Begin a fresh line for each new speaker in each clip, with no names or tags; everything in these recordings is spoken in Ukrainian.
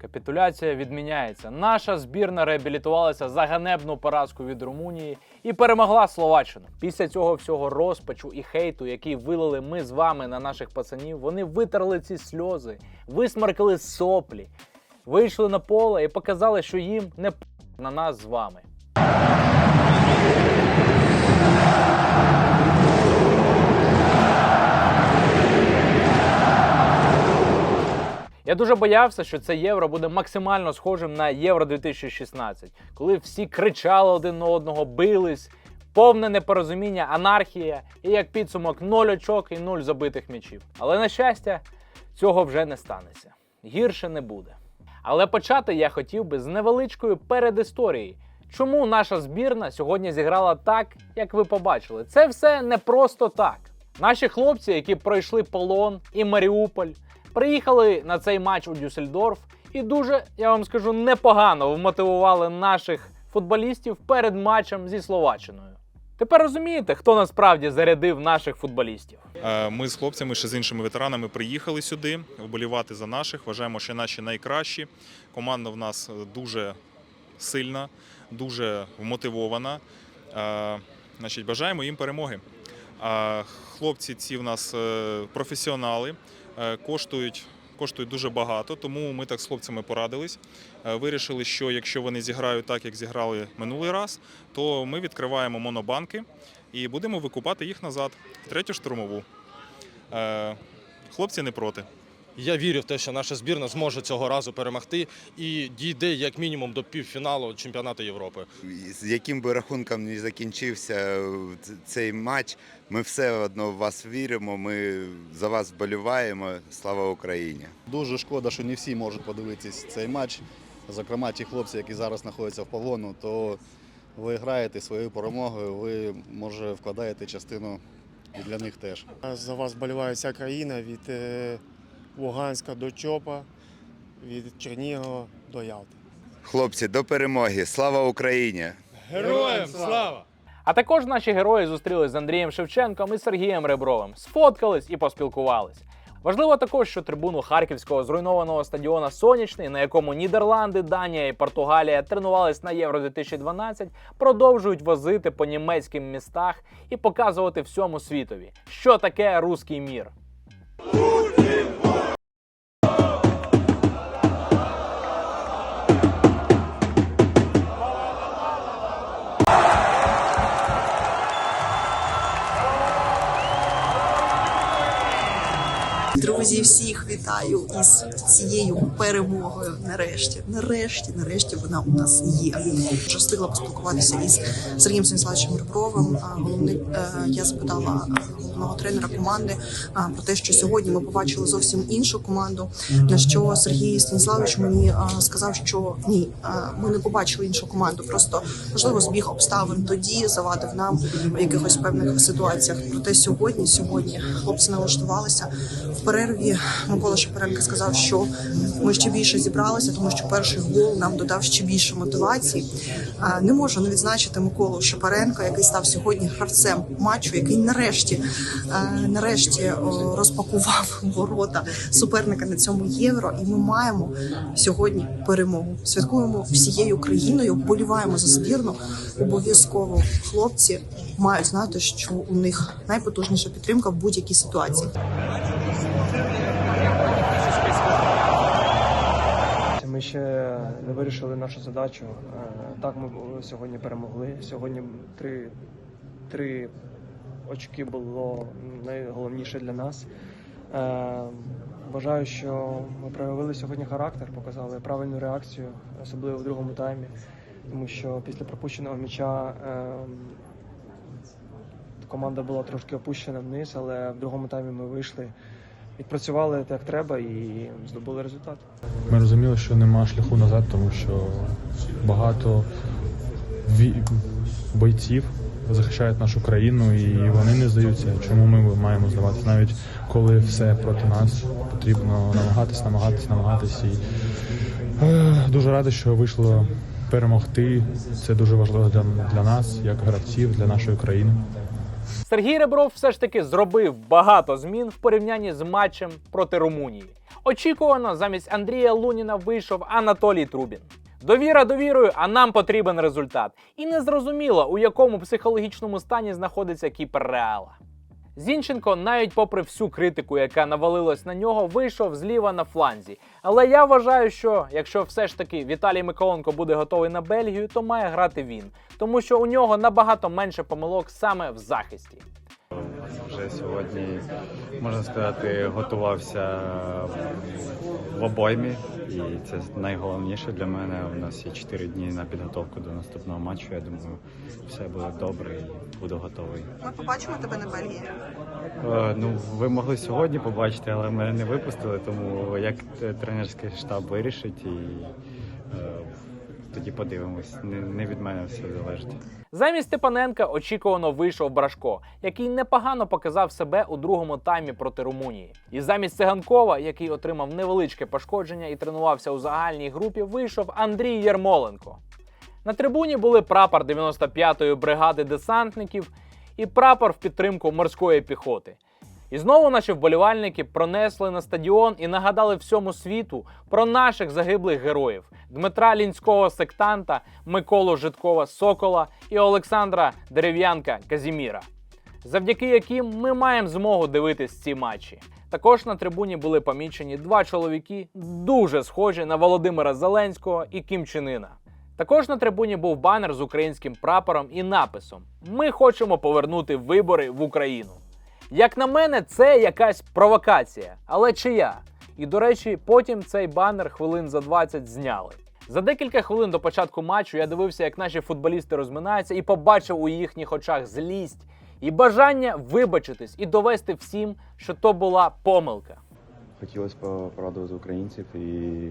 Капітуляція відміняється. Наша збірна реабілітувалася за ганебну поразку від Румунії і перемогла Словаччину. Після цього всього розпачу і хейту, який вилили ми з вами на наших пацанів, вони витерли ці сльози, висмаркали соплі, вийшли на поле і показали, що їм не на нас з вами. Я дуже боявся, що це євро буде максимально схожим на євро 2016, коли всі кричали один на одного, бились, повне непорозуміння, анархія і як підсумок ноль очок і нуль забитих м'ячів. Але на щастя, цього вже не станеться. Гірше не буде. Але почати я хотів би з невеличкої передісторії. Чому наша збірна сьогодні зіграла так, як ви побачили? Це все не просто так. Наші хлопці, які пройшли полон і Маріуполь, приїхали на цей матч у Дюссельдорф і дуже, я вам скажу, непогано вмотивували наших футболістів перед матчем зі Словаччиною. Тепер розумієте, хто насправді зарядив наших футболістів?
Е, Ми з хлопцями, ще з іншими ветеранами приїхали сюди вболівати за наших. Вважаємо, що наші найкращі. Команда в нас е, дуже сильна, дуже вмотивована. Е, Значить, бажаємо їм перемоги. Хлопці ці в нас е, професіонали, е, коштують. Коштують дуже багато, тому ми так з хлопцями порадились. Е, Вирішили, що якщо вони зіграють так, як зіграли минулий раз, то ми відкриваємо монобанки і будемо викупати їх назад в третю штурмову. Хлопці не проти.
Я вірю в те, що наша збірна зможе цього разу перемогти і дійде як мінімум до півфіналу чемпіонату Європи.
з яким би рахунком не закінчився е, цей матч, ми все одно в вас віримо. Ми за вас вболіваємо. Слава Україні!
Дуже шкода, що не всі можуть подивитись цей матч. Зокрема, ті хлопці, які зараз знаходяться в полону, то ви граєте своєю перемогою, ви може вкладаєте частину і для них теж.
За вас боліває вся країна від е, Луганська до Чопа, від Чернігова до Ялти.
Хлопці, до перемоги! Слава Україні!
Героям слава!
А також наші герої зустрілись з Андрієм Шевченком і Сергієм Ребровим, сфоткались і поспілкувались. Важливо також, що трибуну харківського зруйнованого стадіона Сонячний, на якому Нідерланди, Данія і Португалія тренувались на Євро 2012, продовжують возити по німецьким містах і показувати всьому світові, що таке руський мір.
Друзі, всіх вітаю із цією перемогою. Нарешті, нарешті, нарешті вона у нас є. Вже встигла поспілкуватися із Сергієм Станіславовичем Ребровим. Головний е, я запитала головного тренера команди про те, що сьогодні ми побачили зовсім іншу команду. На що Сергій Станіславович мені сказав, що ні, ми не побачили іншу команду. Просто можливо збіг обставин тоді завадив нам в якихось певних ситуаціях. Проте сьогодні, сьогодні хлопці налаштувалися перерві. Микола Шапаренко сказав, що ми ще більше зібралися, тому що перший гол нам додав ще більше мотивації. Не можу не відзначити Миколу Шапаренка, який став сьогодні гравцем матчу, який нарешті, нарешті розпакував ворота суперника на цьому євро. І ми маємо сьогодні перемогу. Святкуємо всією країною, вболіваємо за збірну. Обов'язково хлопці мають знати, що у них найпотужніша підтримка в будь-якій ситуації.
Ми ще не вирішили нашу задачу. Е, Так, ми сьогодні перемогли. Сьогодні три, три очки було найголовніше для нас. Е, Вважаю, що ми проявили сьогодні характер, показали правильну реакцію, особливо в другому таймі, тому що після пропущеного м'яча е, команда була трошки опущена вниз, але в другому таймі ми вийшли, відпрацювали як треба і здобули результат.
Ми розуміли, що нема шляху назад, тому що багато бойців захищають нашу країну і вони не здаються. Чому ми маємо здаватися? Навіть коли все проти нас, потрібно намагатись, намагатись, намагатись. І е, дуже радий, що вийшло перемогти. Це дуже важливо для, для нас, як гравців, для нашої країни.
Сергій Ребров все ж таки зробив багато змін в порівнянні з матчем проти Румунії. Очікувано, замість Андрія Луніна вийшов Анатолій Трубін. Довіра довірою, а нам потрібен результат. І не зрозуміло, у якому психологічному стані знаходиться кіпер Реала. Зінченко, навіть попри всю критику, яка навалилась на нього, вийшов зліва на фланзі. Але я вважаю, що якщо все ж таки Віталій Миколенко буде готовий на Бельгію, то має грати він, тому що у нього набагато менше помилок саме в захисті.
Вже сьогодні, можна сказати, готувався в обоймі, і це найголовніше для мене. У нас є 4 дні на підготовку до наступного матчу. Я думаю, все буде добре і буду готовий.
Ми побачимо тебе на Бельгії.
Е, Ну, ви могли сьогодні побачити, але мене не випустили, тому як тренерський штаб вирішить, і е, тоді подивимось. Не, не від мене все залежить.
Замість Степаненка очікувано вийшов Брашко, який непогано показав себе у другому таймі проти Румунії. І замість Циганкова, який отримав невеличке пошкодження і тренувався у загальній групі, вийшов Андрій Єрмоленко. На трибуні були прапор 95-ї бригади десантників і прапор в підтримку морської піхоти. І знову наші вболівальники пронесли на стадіон і нагадали всьому світу про наших загиблих героїв Дмитра Лінського сектанта, Миколу Житкова Сокола і Олександра Дерев'янка Казіміра, завдяки яким ми маємо змогу дивитись ці матчі. Також на трибуні були помічені два чоловіки, дуже схожі на Володимира Зеленського і Кім Іна. Також на трибуні був банер з українським прапором і написом: Ми хочемо повернути вибори в Україну. Як на мене, це якась провокація, але чия? І до речі, потім цей банер хвилин за 20 зняли. За декілька хвилин до початку матчу я дивився, як наші футболісти розминаються, і побачив у їхніх очах злість і бажання вибачитись і довести всім, що то була помилка.
Хотілося порадувати українців і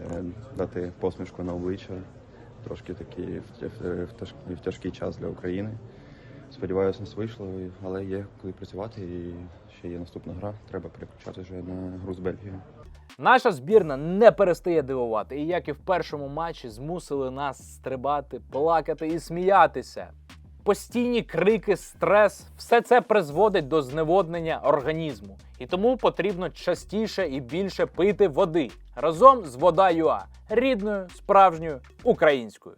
е, дати посмішку на обличчя, трошки тяж- в тяжкий час для України. Сподіваюся, нас вийшло, але є коли працювати і ще є наступна гра. Треба переключати вже на гру з Бельгією.
Наша збірна не перестає дивувати, і як і в першому матчі змусили нас стрибати, плакати і сміятися. Постійні крики, стрес все це призводить до зневоднення організму. І тому потрібно частіше і більше пити води разом з вода ЮА рідною, справжньою українською.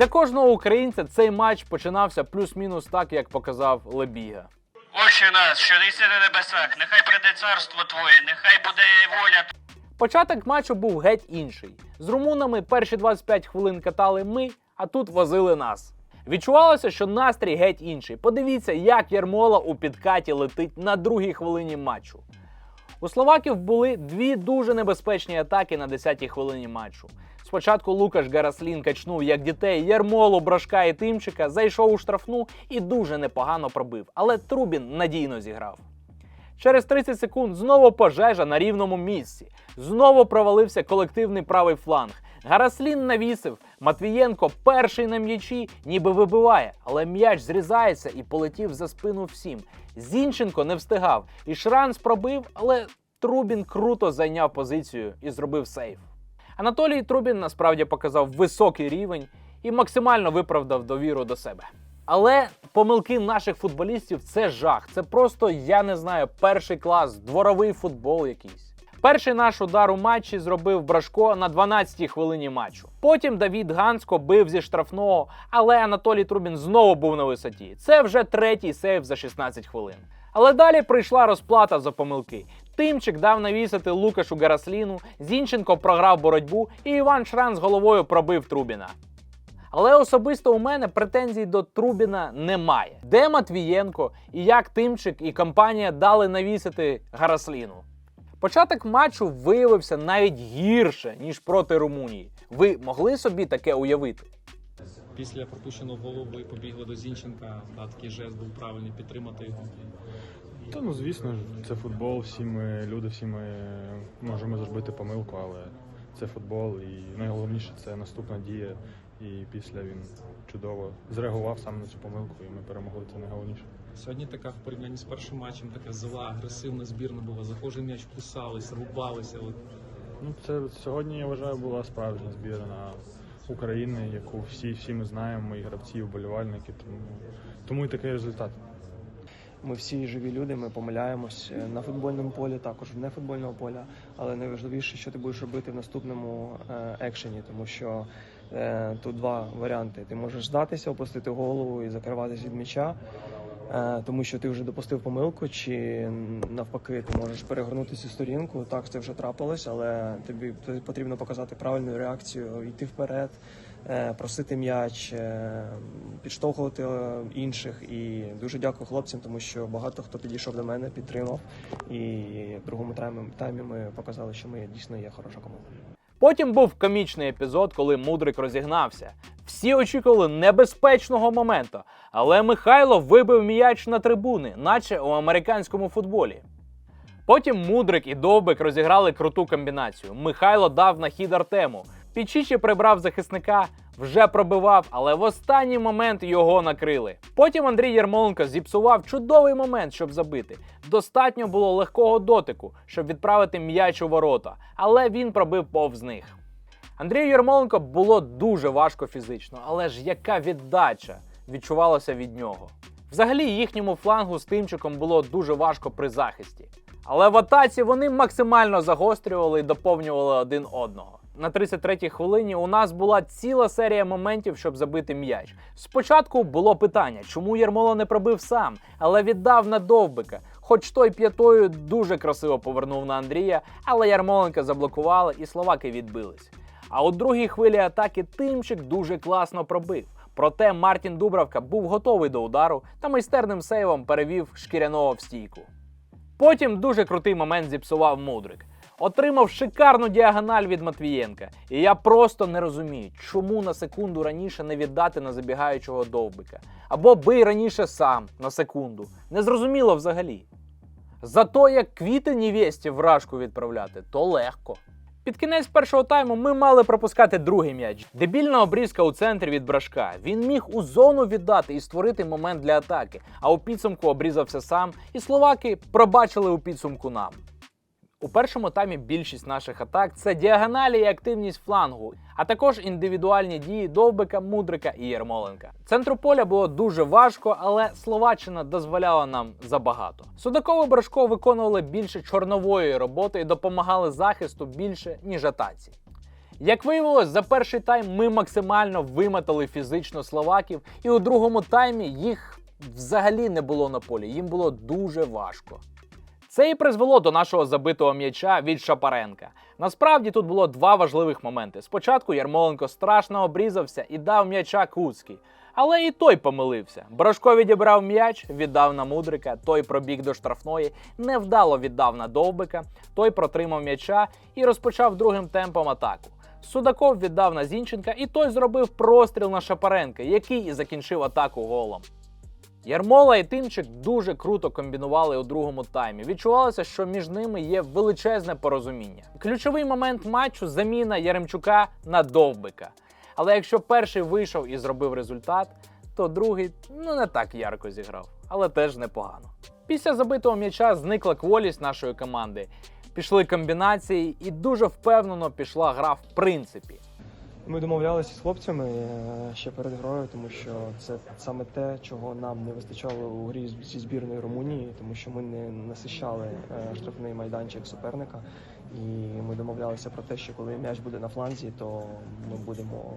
Для кожного українця цей матч починався плюс-мінус так, як показав Лебіга.
Отче наш, що єси на небесах, нехай прийде царство Твоє, нехай буде воля
Початок матчу був геть інший. З румунами перші 25 хвилин катали ми, а тут возили нас. Відчувалося, що настрій геть інший. Подивіться, як Ярмола у підкаті летить на другій хвилині матчу. У словаків були дві дуже небезпечні атаки на 10-й хвилині матчу. Спочатку Лукаш Гараслін качнув як дітей Ярмолу, Брашка і Тимчика, зайшов у штрафну і дуже непогано пробив, але Трубін надійно зіграв. Через 30 секунд знову пожежа на рівному місці. Знову провалився колективний правий фланг. Гараслін навісив. Матвієнко перший на м'ячі, ніби вибиває, але м'яч зрізається і полетів за спину всім. Зінченко не встигав. І Шранц пробив, але Трубін круто зайняв позицію і зробив сейф. Анатолій Трубін насправді показав високий рівень і максимально виправдав довіру до себе. Але помилки наших футболістів це жах. Це просто, я не знаю, перший клас, дворовий футбол якийсь. Перший наш удар у матчі зробив Брашко на 12-й хвилині матчу. Потім Давід Гансько бив зі штрафного, але Анатолій Трубін знову був на висоті. Це вже третій сейв за 16 хвилин. Але далі прийшла розплата за помилки. Тимчик дав навісити Лукашу Гарасліну, Зінченко програв боротьбу, і Іван Шран з головою пробив Трубіна. Але особисто у мене претензій до Трубіна немає. Де Матвієнко і як Тимчик і компанія дали навісити Гарасліну? Початок матчу виявився навіть гірше, ніж проти Румунії. Ви могли собі таке уявити?
Після пропущеного голу ви побігли до Зінченка, та такий жест був правильний підтримати його. Та ну звісно ж, це футбол, всі ми люди, всі ми можемо зробити помилку, але це футбол, і найголовніше це наступна дія. І після він чудово зреагував саме на цю помилку, і ми перемогли це найголовніше.
Сьогодні така в порівнянні з першим матчем така зла, агресивна збірна була. За кожен м'яч кусались, рубалися. От.
Ну, це сьогодні, я вважаю, була справжня збірна України, яку всі, всі ми знаємо, і гравці, і вболівальники, тому, тому і такий результат.
Ми всі живі люди, ми помиляємось е, на футбольному полі, також в нефутбольному полі. Але найважливіше, що ти будеш робити в наступному е, екшені, тому що тут два варіанти. Ти можеш здатися, опустити голову і закриватися від м'яча, е, тому що ти вже допустив помилку, чи навпаки, ти можеш перегорнути цю сторінку. Так, це вже трапилось, але тобі потрібно показати правильну реакцію, йти вперед. е, Просити м'яч, е, підштовхувати е, інших. І дуже дякую хлопцям, тому що багато хто підійшов до мене, підтримав. І в другому таймі ми показали, що ми дійсно є хороша команда.
Потім був комічний епізод, коли Мудрик розігнався. Всі очікували небезпечного моменту, але Михайло вибив м'яч на трибуни, наче у американському футболі. Потім Мудрик і Довбик розіграли круту комбінацію. Михайло дав на хід Артему. Пічічі прибрав захисника, вже пробивав, але в останній момент його накрили. Потім Андрій Єрмоленко зіпсував чудовий момент, щоб забити. Достатньо було легкого дотику, щоб відправити м'яч у ворота, але він пробив повз них. Андрію Єрмоленко було дуже важко фізично, але ж яка віддача відчувалася від нього. Взагалі їхньому флангу з Тимчиком було дуже важко при захисті. Але в атаці вони максимально загострювали і доповнювали один одного. На 33-й хвилині у нас була ціла серія моментів, щоб забити м'яч. Спочатку було питання, чому Єрмоло не пробив сам, але віддав на довбика. Хоч той п'ятою дуже красиво повернув на Андрія, але Ярмоленка заблокували і словаки відбились. А у другій хвилі атаки Тимчик дуже класно пробив. Проте Мартін Дубравка був готовий до удару та майстерним сейвом перевів шкіряного в стійку. Потім дуже крутий момент зіпсував Мудрик. Отримав шикарну діагональ від Матвієнка. І я просто не розумію, чому на секунду раніше не віддати на забігаючого довбика. Або бий раніше сам на секунду. Незрозуміло взагалі. Зато як квіти невесті в рашку відправляти, то легко. Під кінець першого тайму ми мали пропускати другий м'яч. Дебільна обрізка у центрі від брашка. Він міг у зону віддати і створити момент для атаки, а у підсумку обрізався сам, і словаки пробачили у підсумку нам. У першому таймі більшість наших атак це діагоналі і активність флангу, а також індивідуальні дії Довбика, Мудрика і Єрмоленка. Центру поля було дуже важко, але Словаччина дозволяла нам забагато. Судаков і Брашко виконували більше чорнової роботи і допомагали захисту більше, ніж атаці. Як виявилось, за перший тайм ми максимально вимотали фізично словаків, і у другому таймі їх взагалі не було на полі. Їм було дуже важко. Це і призвело до нашого забитого м'яча від Шапаренка. Насправді тут було два важливих моменти. Спочатку Ярмоленко страшно обрізався і дав м'яча Куцький. Але і той помилився. Брашко відібрав м'яч, віддав на Мудрика, той пробіг до штрафної, невдало віддав на Довбика, той протримав м'яча і розпочав другим темпом атаку. Судаков віддав на Зінченка, і той зробив простріл на Шапаренка, який і закінчив атаку голом. Ярмола і Тимчик дуже круто комбінували у другому таймі. Відчувалося, що між ними є величезне порозуміння. Ключовий момент матчу заміна Яремчука на Довбика. Але якщо перший вийшов і зробив результат, то другий ну не так ярко зіграв, але теж непогано. Після забитого м'яча зникла кволість нашої команди. Пішли комбінації, і дуже впевнено пішла гра в принципі.
Ми домовлялися з хлопцями е, ще перед грою, тому що це саме те, чого нам не вистачало у грі зі збірною Румунії, тому що ми не насищали е, штрафний майданчик суперника. І ми домовлялися про те, що коли м'яч буде на фланзі, то ми будемо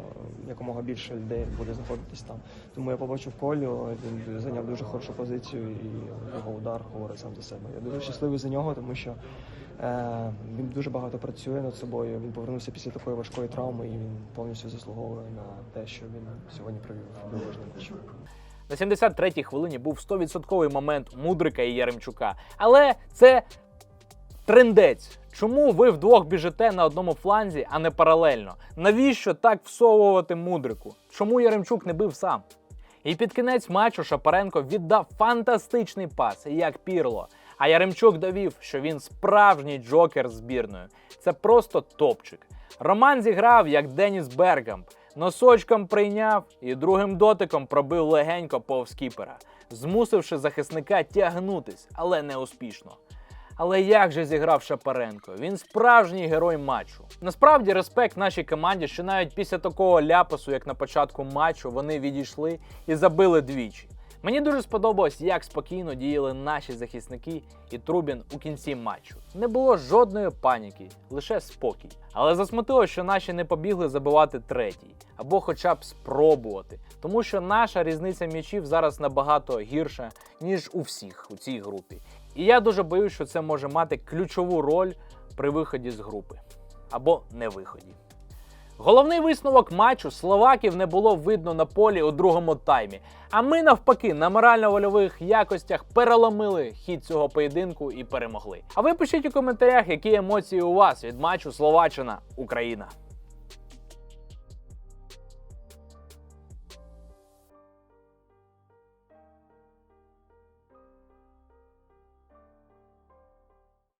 е, якомога більше людей буде знаходитись там. Тому я побачив Колю, він зайняв дуже хорошу позицію, і його удар говорить сам за себе. Я дуже щасливий за нього, тому що Він дуже багато працює над собою. Він повернувся після такої важкої травми, і він повністю заслуговує на те, що він сьогодні провів дивовижний матч.
На 73-й хвилині був 100% момент Мудрика і Яремчука. Але це трендець. Чому ви вдвох біжите на одному фланзі, а не паралельно? Навіщо так всовувати мудрику? Чому Яремчук не бив сам? І під кінець матчу Шапаренко віддав фантастичний пас, як пірло. А Яремчук довів, що він справжній джокер збірної. Це просто топчик. Роман зіграв як Деніс Бергамп. Носочком прийняв і другим дотиком пробив легенько повз кіпера, змусивши захисника тягнутись, але не успішно. Але як же зіграв Шапаренко? Він справжній герой матчу. Насправді респект нашій команді, що навіть після такого ляпасу, як на початку матчу, вони відійшли і забили двічі. Мені дуже сподобалось, як спокійно діяли наші захисники і Трубін у кінці матчу. Не було жодної паніки, лише спокій. Але засмутило, що наші не побігли забивати третій, або хоча б спробувати, тому що наша різниця м'ячів зараз набагато гірша, ніж у всіх у цій групі. І я дуже боюсь, що це може мати ключову роль при виході з групи або не виході. Головний висновок матчу словаків не було видно на полі у другому таймі. А ми навпаки на морально-вольових якостях переломили хід цього поєдинку і перемогли. А ви пишіть у коментарях, які емоції у вас від матчу Словаччина Україна.